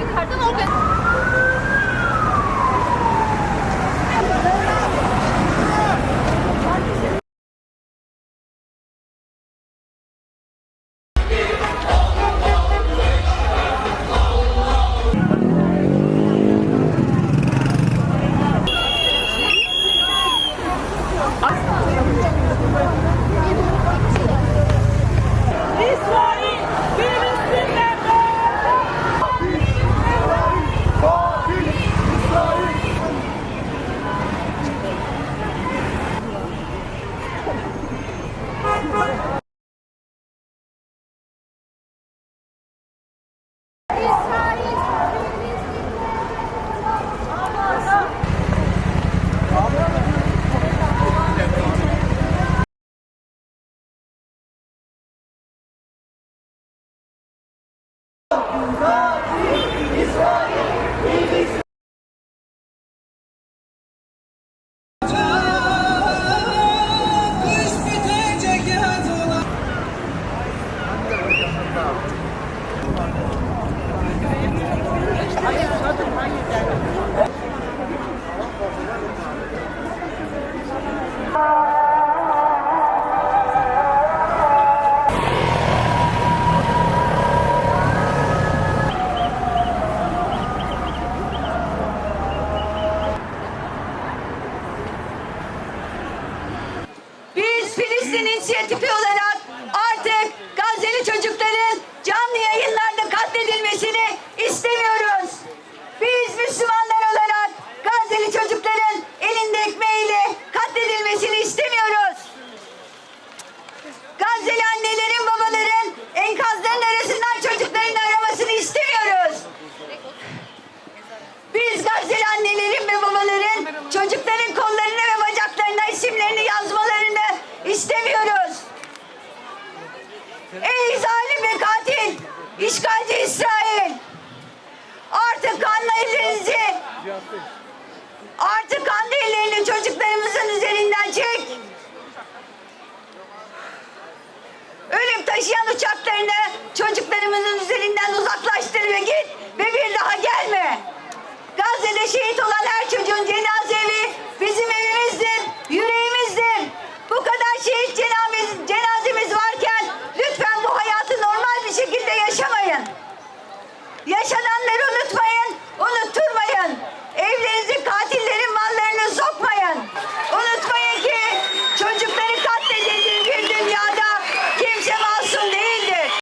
Yukarıdan oraya... Filistin inisiyatifi olarak artık Gazze'li çocukların canlı yayınlarda katledilmesini istemiyoruz. Biz Müslümanlar olarak Gazze'li çocukların elinde ekmeğiyle katledilmesini istemiyoruz. Gazze'li annelerin babaların enkazların arasından çocuklarını aramasını istemiyoruz. Biz Gazze'li annelerin ve babaların çocukların kollarına ve bacaklarına isimlerini yazmalarını istemiyoruz. Ey zalim ve katil, işgalci İsrail! Artık kanlı ellerinizi, artık kanlı ellerini çocuklarımızın üzerinden çek. Ölüm taşıyan uçaklarını çocuklarımızın üzerinden uzaklaştır ve git ve bir daha gelme. Gazze'de şehit olan